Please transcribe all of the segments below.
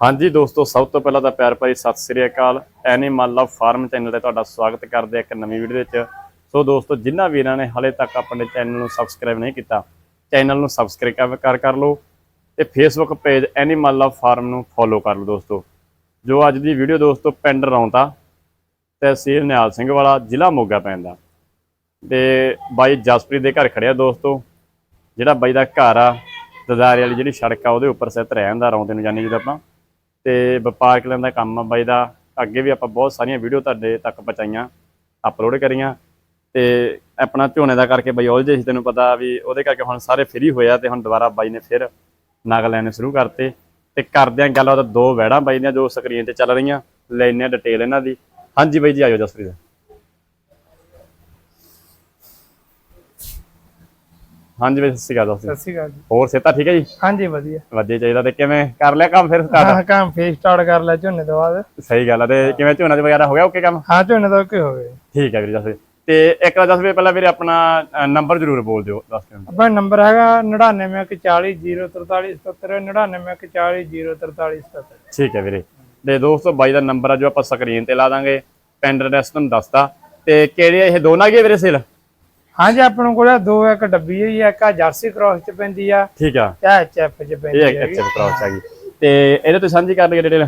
ਹਾਂਜੀ ਦੋਸਤੋ, ਸਭ ਤੋਂ ਪਹਿਲਾਂ ਤਾਂ ਪਿਆਰ ਭਰੀ ਸਤਿ ਸ੍ਰੀ ਅਕਾਲ। ਐਨੀਮਲ ਲਵ ਫਾਰਮ ਚੈਨਲ ਤੇ ਤੁਹਾਡਾ ਸਵਾਗਤ ਕਰਦੇ ਹਾਂ ਇੱਕ ਨਵੀਂ ਵੀਡੀਓ ਵਿੱਚ। ਸੋ ਦੋਸਤੋ ਜਿਨ੍ਹਾਂ ਵੀਰਾਂ ਨੇ ਹਲੇ ਤੱਕ ਆਪਣੇ ਚੈਨਲ ਨੂੰ ਸਬਸਕ੍ਰਾਈਬ ਨਹੀਂ ਕੀਤਾ ਚੈਨਲ ਨੂੰ ਸਬਸਕ੍ਰਾਈਬ ਕਰ ਕਰ ਲਓ ਤੇ Facebook page animal love farm ਨੂੰ ਫੋਲੋ ਕਰ ਲਓ ਦੋਸਤੋ। ਜੋ ਅੱਜ ਦੀ ਵੀਡੀਓ ਦੋਸਤੋ, ਪਿੰਡ ਰੌਂਤਾ ਤਹਿਸੀਲ ਨਿਹਾਲ ਸਿੰਘ ਵਾਲਾ, ਜ਼ਿਲ੍ਹਾ ਮੋਗਾ ਪੈਂਦਾ। ਤੇ ਬਾਈ ਜਸਪ੍ਰੀਤ ਦੇ ਘਰ ਖੜਿਆ ਦੋਸਤੋ। ਜਿਹੜਾ ਬਾਈ ਦਾ ਘਰ ਆ, ਦਦਾਰੇ ਵਾਲੀ ਜਿਹੜੀ ਸੜਕ ਆ, ਉਹਦੇ ਉੱਪਰ ਸਥਿਤ ਰਹਿੰਦਾ ਰੌਂਦੇ ਨੂੰ ਜਾਂਦੇ ਜਦੋਂ ਆਪਾਂ ਤੇ ਵਪਾਰ ਕਰਨ ਦਾ ਕੰਮ ਆ ਬਾਈ ਦਾ। ਅੱਗੇ ਵੀ ਆਪਾਂ ਬਹੁਤ ਸਾਰੀਆਂ ਵੀਡੀਓ ਤੁਹਾਡੇ ਤੱਕ ਪਹੁੰਚਾਈਆਂ ਅਪਲੋਡ ਕਰੀਆਂ ਤੇ ਆਪਣਾ ਝੋਨੇ ਦਾ ਕਰਕੇ ਬਾਈ ਉਲਝੇ ਸੀ ਤੈਨੂੰ ਪਤਾ ਵੀ ਉਹਦੇ ਕਰਕੇ ਹੁਣ ਸਾਰੇ ਫ੍ਰੀ ਹੋਇਆ ਤੇ ਹੁਣ ਦੁਬਾਰਾ ਬਾਈ ਨੇ ਫਿਰ ਨਗ ਲੈਣੇ ਸ਼ੁਰੂ ਕਰਤੇ। ਤੇ ਕਰਦੇ ਆਂ ਗੱਲ ਉਹਦਾ ਦੋ ਵੈੜਾਂ ਬਾਈ ਦੀਆਂ ਜੋ ਸਕਰੀਨ ਤੇ ਚੱਲ ਰਹੀਆਂ ਲੈਣੇ ਡਿਟੇਲ ਇਹਨਾਂ ਦੀ। ਹਾਂਜੀ ਬਾਈ ਜੀ ਆਇਓ ਜਸਪ੍ਰੀਤ। ਹਾਂਜੀ ਬਾਈ ਸਤਿ ਸ਼੍ਰੀ ਅਕਾਲ ਸਤਿ ਸ਼੍ਰੀ ਅਕਾਲ ਜੀ। ਹੋਰ ਸਿਹਤਾਂ ਠੀਕ ਹੈ ਜੀ? ਹਾਂਜੀ ਵਧੀਆ। ਵਧੀਆ ਚਾਹੀਦਾ ਤੇ ਕਿਵੇਂ ਕਰ ਲਿਆ ਕੰਮ ਫਿਰ ਸਟਾਰਟ ਹਾਂ ਕੰਮ ਫੇਰ ਸਟਾਰਟ ਕਰ ਲਿਆ ਝੋਨੇ ਤੋਂ ਬਾਅਦ। ਸਹੀ ਗੱਲ ਆ ਤੇ ਕਿਵੇਂ ਝੋਨਾ ਚ ਵਗੈਰਾ ਹੋ ਗਿਆ ਓਕੇ ਕੰਮ? ਹਾਂ ਝੋਨੇ ਤੋਂ ਕੀ ਹੋ ਗਏ। ਠੀਕ ਹੈ ਵੀਰੇ ਜਸਵੇ ਤੇ ਇੱਕ ਵਾਰ ਜਸਵੇ ਪਹਿਲਾਂ ਵੀਰੇ ਆਪਣਾ ਨੰਬਰ ਜ਼ਰੂਰ ਬੋਲ ਦਿਓ ਦੱਸ ਦਿਓ। ਆਪਣਾ ਨੰਬਰ ਹੈਗਾ 9914004377 9914004377 ਠੀਕ ਹੈ ਵੀਰੇ। ਤੇ ਦੋਸਤੋ ਬਾਈ ਦਾ ਨੰਬਰ ਆ ਜੋ ਆਪਾਂ ਸਕਰੀਨ ਤੇ ਲਾ ਦਾਂਗੇ ਪਿੰਡ ਐਡਰੈਸ ਤੁਹਾਨੂੰ ਦੱਸਦਾ। ਤੇ ਕਿਹੜੇ ਇਹ ਦੋਨਾਂ ਕੀ ਵੀਰੇ ਸੇਲ ਹਾਂਜੀ ਆਪਣੇ ਕੋਲ ਦੋ ਇੱਕ ਡੱਬੀ ਹੈ ਇੱਕ ਆ ਜਰਸੀ ਕ੍ਰਾਸ ਚ ਪੈਂਦੀ ਆ ਠੀਕ ਆ। ਤੇ ਐਚਐਫ ਚ ਪੈਂਦੀ ਇਹ ਹੈ ਐਚਐਫ ਕ੍ਰਾਸ ਆ ਗਈ ਤੇ ਇਹਦੇ ਤੋਂ ਸਾਂਝੀ ਕਰ ਲਈਏ ਡਿਟੇਲ।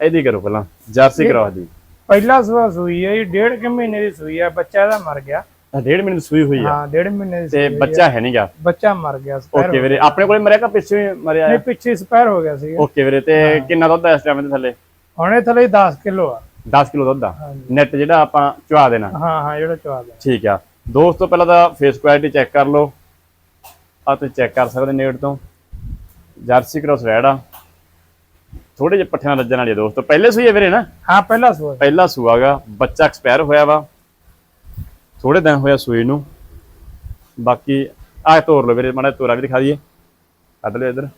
ਇਹਦੀ ਕਰੋ ਪਹਿਲਾਂ ਜਰਸੀ ਕ੍ਰਾਸ ਦੀ। ਪਹਿਲਾ ਸੂਆ ਸੂਈ ਹੈ ਡੇਢ ਕੁ ਮਹੀਨੇ ਦੀ ਸੂਈ ਆ ਬੱਚਾ ਇਹਦਾ ਮਰ ਗਿਆ। ਡੇਢ ਮਿੰਟ ਸੂਈ ਹੋਈ ਆ। ਹਾਂ ਡੇਢ ਮਹੀਨੇ ਦੀ ਤੇ ਬੱਚਾ ਹੈ ਨਹੀਂਗਾ ਬੱਚਾ ਮਰ ਗਿਆ ਸਪੈਰ ਓਕੇ ਵੀਰੇ ਆਪਣੇ ਕੋਲੇ ਮਰਿਆ ਕਿ ਪਿੱਛੇ ਹੀ ਮਰਿਆ? ਨਹੀਂ ਪਿੱਛੇ ਸਪੈਰ ਹੋ ਗਿਆ ਸੀ ਓਕੇ ਵੀਰੇ ਤੇ ਕਿੰਨਾ ਦੁੱਧ ਹੈ ਇਸ ਟਾਈਮ ਦੇ ਥੱਲੇ? ਹੁਣੇ ਥਲੇ 10 ਕਿਲੋ ਆ। 10 ਕਿਲੋ ਦੁੱਧ ਆ। ਨੈਟ ਜਿਹੜਾ ਆਪਾਂ ਚੁਆ ਦੇਣਾ। ਹਾਂ ਹਾਂ ਜਿਹੜਾ ਚਵਾ ਦੇ ਠੀਕ ਆ। ਦੋਸਤੋ ਪਹਿਲਾਂ ਤਾਂ ਫੇਸ ਕੁਆਲਿਟੀ ਚੈੱਕ ਕਰ ਲਓ। ਆ ਤੁਸੀਂ ਚੈੱਕ ਕਰ ਸਕਦੇ ਨੇੜ ਤੋਂ। ਜਰਸੀ ਕ੍ਰੋਸ ਰੈਡ ਆ। ਥੋੜੇ ਜਿਹੇ ਪੱਠਿਆਂ ਰੱਜਣ ਵਾਲੀ ਆ ਦੋਸਤੋ। ਪਹਿਲੇ ਹੈ ਵੀਰੇ ਨਾ? ਹਾਂ ਪਹਿਲਾ ਸੂਆ। ਪਹਿਲਾ ਸੂਆਗਾ ਬੱਚਾ ਐਕਸਪਾਇਰ ਹੋਇਆ ਵਾ। ਥੋੜੇ ਦਿਨ ਹੋਇਆ ਸੂਈ ਨੂੰ। ਬਾਕੀ ਆਹ ਤੋਰ ਲਓ ਵੀਰੇ ਮਾੜਾ ਤੋਰਾ ਵੀ ਦਿਖਾ ਦਈਏ। ਕੱਢ ਲਿਓ ਇੱਧਰ।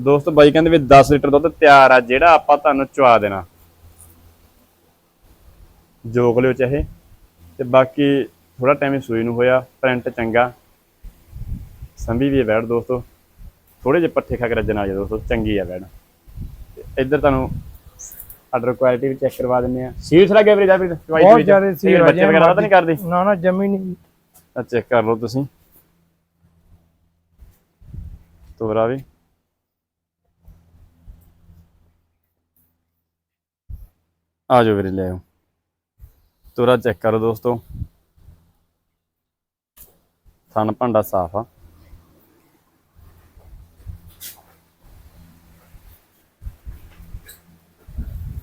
ਦੋਸਤੋ ਬਾਈ ਕਹਿੰਦੇ ਵੀ 10 ਲੀਟਰ ਦੁੱਧ ਤਿਆਰ ਆ ਜਿਹੜਾ ਆਪਾਂ ਤੁਹਾਨੂੰ ਚੁਆ ਦੇਣਾ। ਜੋਗ ਲਿਓ ਚਾਹੇ। ਤੇ ਬਾਕੀ ਥੋੜਾ ਟਾਈਮ ਹੀ ਸੂਈ ਨੂੰ ਹੋਇਆ ਪ੍ਰਿੰਟ ਚੰਗਾ। ਸੰਭੀ ਵੀ ਬੈੜ ਦੋਸਤੋ। ਥੋੜੇ ਜਿਹੇ ਪੱਠੇ ਖਾ ਕੇ ਰੱਜਣ ਵਾਲੀ ਦੋਸਤੋ ਚੰਗੀ ਆ ਤੇ ਇੱਧਰ ਤੁਹਾਨੂੰ ਆਰਡਰ ਕੁਆਲਿਟੀ ਵੀ ਚੈੱਕ ਕਰਵਾ ਦਿੰਨੇ ਆ ਸੀਟਸ ਲੱਗੇ ਵੀਰੇ ਜਾ ਵੀ ਬਹੁਤ ਜ਼ਿਆਦਾ ਸੀ ਬੱਚੇ ਵਗੈਰਾ ਤਾਂ ਨਹੀਂ ਕਰਦੀ? ਨਾ ਨਾ ਜਮੀ ਨਹੀਂ। ਆ ਚੈੱਕ ਕਰ ਲਓ ਤੁਸੀਂ। ਤੋਰਾ ਵੀ। ਆ ਜਾਓ ਵੀਰੇ ਲੈ ਆਓ। ਤੋਰਾ ਚੈੱਕ ਕਰੋ ਦੋਸਤੋ। ਥਣ ਭਾਂਡਾ ਸਾਫ਼ ਆ।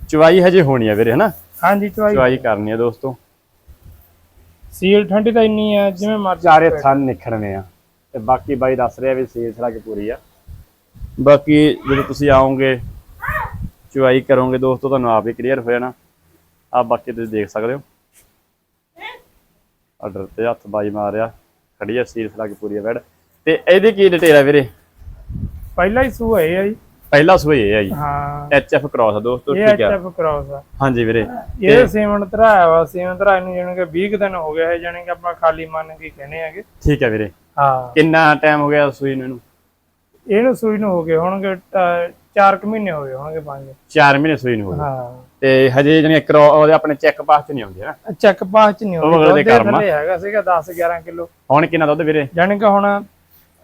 ਚੁਆਈ ਹਜੇ ਹੋਣੀ ਆ ਵੀਰੇ ਹਨਾ? ਹਾਂਜੀ ਚਵਾਈ। ਚੁਆਈ ਕਰਨੀ ਆ ਦੋਸਤੋ। ਸੀਲ ਠੰਡੀ ਤਾਂ ਇੰਨੀ ਆ ਜਿਵੇਂ ਮਰਜ਼ੀ ਚਾਰੇ ਥਣ ਨਿਖੜਨੇ ਆ। ਤੇ ਬਾਕੀ ਬਾਈ ਦੱਸ ਰਿਹਾ ਵੀ ਸੇਲ ਸੜਾ ਕੇ ਪੂਰੀ ਆ। ਬਾਕੀ ਜਦੋਂ ਤੁਸੀਂ ਆਓਗੇ ਚੁਆਈ ਕਰੋਗੇ ਦੋਸਤੋ ਤੁਹਾਨੂੰ ਆਪ ਹੀ ਕਲੀਅਰ ਹੋ ਜਾਣਾ। ਆ ਬਾਕੀ ਤੁਸੀਂ ਦੇਖ ਸਕਦੇ ਹੋ। ਆਰਡਰ ਤੇ ਹੱਥ ਬਾਈ ਮਾਰਿਆ। ਖੜੀ ਆ ਸੀਲ ਕੇ ਪੂਰੀ ਆ ਬੈਡ ਤੇ ਇਹਦੀ ਕੀ ਡਿਟੇਲ ਆ ਵੀਰੇ? ਪਹਿਲਾ ਹੀ ਸੂਆ ਇਹ ਆ ਜੀ। ਪਹਿਲਾ ਸੂਈ ਇਹ ਆ ਜੀ। ਹਾਂ। ਐਚ ਐਫ ਕ੍ਰਾਸ ਆ ਦੋਸਤੋ ਠੀਕ ਆ। ਐਚਐਫ ਕ੍ਰਾਸ ਆ। ਹਾਂਜੀ ਵੀਰੇ। ਇਹ ਸੀਮਨ ਧਰਾਇਆ ਵਾ ਸੀਮਨ ਧਰਾਇਆ ਨੂੰ ਜਾਣੀ ਕਿ 20 ਕੁ ਦਿਨ ਹੋ ਗਿਆ ਹੈ ਜਾਣੀ ਕਿ ਆਪਾਂ ਖਾਲੀ ਮੰਨ ਕੇ ਕਹਿੰਦੇ ਆਗੇ ਠੀਕ ਆ ਵੀਰੇ। ਹਾਂ। ਕਿੰਨਾ ਟਾਈਮ ਹੋ ਗਿਆ ਸੂਈ ਨੂੰ ਇਹਨੂੰ? ਇਹਨੂੰ ਸੂਈ ਨੂੰ ਹੋ ਗਏ ਹੋਣਗੇ 4 ਕੁ ਮਹੀਨੇ ਹੋ ਗਏ ਹੋਣਗੇ ਪੰਜ। 4 ਮਹੀਨੇ ਸੂਈ ਨੂੰ ਹੋ ਗਏ। ਹਾਂ। ਤੇ ਹਜੇ ਜਿਹੜੀ ਕਰੋ ਉਹਦੇ ਆਪਣੇ ਚੈੱਕ ਪਾਸ ਚ ਨਹੀਂ ਆਉਂਦੀ ਹੈ ਨਾ। ਚੱਕ ਪਾਸ ਚ ਨਹੀਂ ਉਹ ਮਗਰ ਹੋਣੀ ਦੇ ਦੁੱਧ ਕਰਮ ਆ। ਥੱਲੇ ਹੈਗਾ ਸੀਗਾ 10 11 ਕਿਲੋ। ਹੁਣ ਕਿੰਨਾ ਦੁੱਧ ਵੀਰੇ? ਜਾਣੀ ਕਿ ਹੁਣ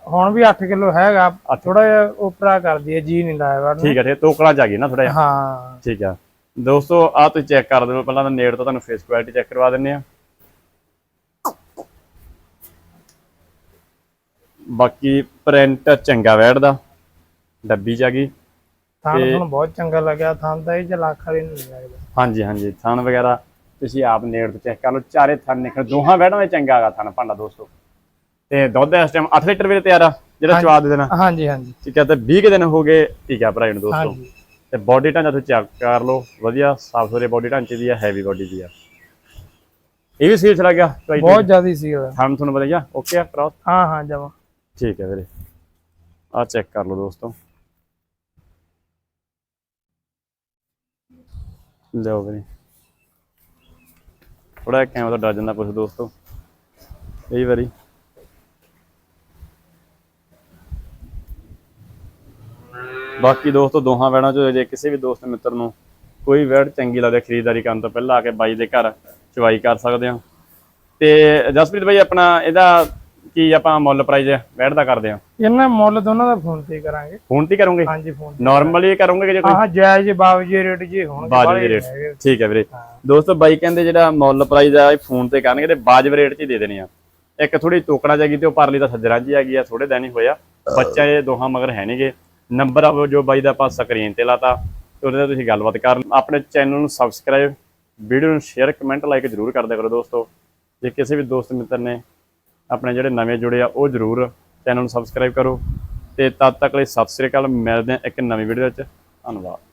ਹੁਣ ਵੀ 8 ਕਿਲੋ ਹੈਗਾ ਥੋੜਾ ਜਿਹਾ ਉਪਰਾ ਕਰਦੀ ਹੈ ਜੀ ਨਹੀਂ ਲਾਇਆ ਵੜਨ ਠੀਕ ਹੈ ਠੀਕ ਤੋਕੜਾ ਜਾ ਗਈ ਨਾ ਥੋੜਾ ਜਿਹਾ। ਹਾਂ। ਠੀਕ ਆ। ਦੋਸਤੋ ਆ ਤੁਸੀਂ ਚੈੱਕ ਕਰ ਦਿਓ ਪਹਿਲਾਂ ਤਾਂ ਨੇੜ ਤੋਂ ਤੁਹਾਨੂੰ ਫੇਸ ਕੁਆਲਿਟੀ ਚੈੱਕ ਕਰਵਾ ਦਿੰਨੇ ਆ ਬਾਕੀ ਪ੍ਰਿੰਟ ਚੰਗਾ ਬੈਠਦਾ ਡੱਬੀ ਚ ਆ ਗਈ। ਥਾਂ ਤੁਹਾਨੂੰ ਬਹੁਤ ਚੰਗਾ ਲੱਗਿਆ ਥਾਂ ਤਾਂ ਇਹ ਚ ਲੱਖ ਵਾਲੀ ਨਹੀਂ ਲੱਗਦਾ। ਹਾਂਜੀ ਹਾਂਜੀ ਥਣ ਵਗੈਰਾ ਤੁਸੀਂ ਆਪ ਨੇੜ ਤੋਂ ਚੈੱਕ ਕਰ ਲਓ ਚਾਰੇ ਥਣ ਨਿਕਲ ਦੋਹਾਂ ਬੈਠਾਂ ਵਿੱਚ ਚੰਗਾ ਹੈਗਾ ਥਣ ਭਾਂਡਾ ਦੋਸਤੋ। ਤੇ ਦੁੱਧ ਇਸ ਟਾਈਮ 8 ਲੀਟਰ ਵੀਰੇ ਤਿਆਰ ਆ ਜਿਹੜਾ ਚਵਾ ਦੇ ਦੇਣਾ। ਹਾਂਜੀ ਹਾਂਜੀ। ਠੀਕ ਹੈ ਤੇ 20 ਕੁ ਦਿਨ ਹੋ ਗਏ ਠੀਕ ਆ ਭਰਾ ਜੀ ਨੂੰ ਦੋਸਤੋ। ਤੇ ਬਾਡੀ ਢਾਂਚਾ ਤੁਸੀਂ ਚੈੱਕ ਕਰ ਲਓ ਵਧੀਆ ਸਾਫ਼ ਸੁਥਰੇ ਬਾਡੀ ਢਾਂਚੇ ਦੀ ਆ ਹੈਵੀ ਬਾਡੀ ਦੀ ਆ। ਇਹ ਵੀ ਸੀਲ ਚਲਾ ਗਿਆ? ਬਹੁਤ ਜ਼ਿਆਦਾ ਸੀ ਉਹਦਾ ਥਣ ਤੁਹਾਨੂੰ ਪਤਾ ਗਿਆ ਓਕੇ ਆ ਕਰਾਓ ਹਾਂ ਹਾਂ ਜਮਾ। ਠੀਕ ਹੈ ਵੀਰੇ। ਆ ਚੈੱਕ ਕਰ ਲਓ ਦੋਸਤੋ। ਲਓ ਵੀਰੇ। ਥੋੜਾ ਕੈਮਰਾ ਡਰ ਜਾਂਦਾ ਕੁਛ ਦੋਸਤੋ। ਕਈ ਵਾਰੀ। ਬਾਕੀ ਦੋਸਤੋ, ਦੋਹਾਂ ਵੈੜਾਂ ਚੋਂ ਜੇ ਕਿਸੇ ਵੀ ਦੋਸਤ ਮਿੱਤਰ ਨੂੰ ਕੋਈ ਵੈੜ ਚੰਗੀ ਲੱਗਦੀ ਖਰੀਦਦਾਰੀ ਕਰਨ ਤੋਂ ਪਹਿਲਾਂ ਆ ਕੇ ਬਾਈ ਦੇ ਘਰ ਚਵਾਈ ਕਰ ਸਕਦੇ ਹੋ ਤੇ ਜਸਪ੍ਰੀਤ ਬਾਈ, ਆਪਣਾ ਇਹਦਾ ਕੀ ਆਪਾਂ ਮੁੱਲ ਪ੍ਰਾਈਸ ਵੈੜ ਦਾ ਕਰਦੇ ਹਾਂ? ਇਹਨਾਂ ਮੁੱਲ ਦੋਨਾਂ ਦਾ ਫੋਨ ਤੇ ਕਰਾਂਗੇ। ਫੋਨ ਤੇ ਕਰੋਗੇ? ਹਾਂਜੀ ਫੋਨ ਨਾਰਮਲੀ ਕਰੋਗੇ। ਕਿ ਜੇ ਕੋਈ ਹਾਂ ਜਾਇਜ਼ ਬਾਬੂ ਜੀ ਰੇਟ ਜੀ ਹੋਣਗੇ ਬਾਜਵੇ ਰੇਟ। ਠੀਕ ਹੈ ਵੀਰੇ। ਦੋਸਤੋ ਬਾਈ ਕਹਿੰਦੇ ਜਿਹੜਾ ਮੁੱਲ ਪ੍ਰਾਈਸ ਆ ਇਹ ਫੋਨ ਤੇ ਕਰਨਗੇ ਤੇ ਬਾਜਬ ਰੇਟ 'ਚ ਹੀ ਦੇ ਦੇਣੇ ਆ। ਇੱਕ ਥੋੜੀ ਟੋਕੜਾ ਜਾਗੀ ਤੇ ਉਹ ਪਰਲੀ ਤਾਂ ਸੱਜਰਾਂ 'ਚ ਹੀ ਹੈਗੀ ਆ ਥੋੜੇ ਦਿਨ ਹੀ ਹੋਇਆ ਬੱਚਾ ਇਹ ਦੋਹਾਂ ਮਗਰ ਹੈ ਨਹੀਂਗੇ। ਨੰਬਰ ਆ ਜੋ ਬਾਈ ਦਾ ਆਪਾਂ ਸਕਰੀਨ ਤੇ ਲਾਤਾ ਤੇ ਉਹਦੇ ਤੇ ਤੁਸੀਂ ਗੱਲਬਾਤ ਕਰ ਆਪਣੇ ਚੈਨਲ ਨੂੰ ਸਬਸਕ੍ਰਾਈਬ ਵੀਡੀਓ ਨੂੰ ਸ਼ੇਅਰ ਕਮੈਂਟ ਲਾਈਕ ਜ਼ਰੂਰ ਕਰ ਦਿਆ ਕਰੋ ਦੋਸਤੋ। ਜੇ ਕਿਸੇ ਵੀ ਦੋਸਤ ਮਿੱਤਰ ਨੇ ਆਪਣੇ ਜਿਹੜੇ ਨਵੇਂ ਜੁੜੇ ਆ, ਉਹ ਜ਼ਰੂਰ ਚੈਨਲ ਨੂੰ ਸਬਸਕ੍ਰਾਈਬ ਕਰੋ। ਤੇ ਤਦ ਤੱਕ ਲਈ ਸਤਿ ਸ੍ਰੀ ਅਕਾਲ, ਮਿਲਦੇ ਆ ਇੱਕ ਨਵੀਂ ਵੀਡੀਓ ਵਿੱਚ। ਧੰਨਵਾਦ।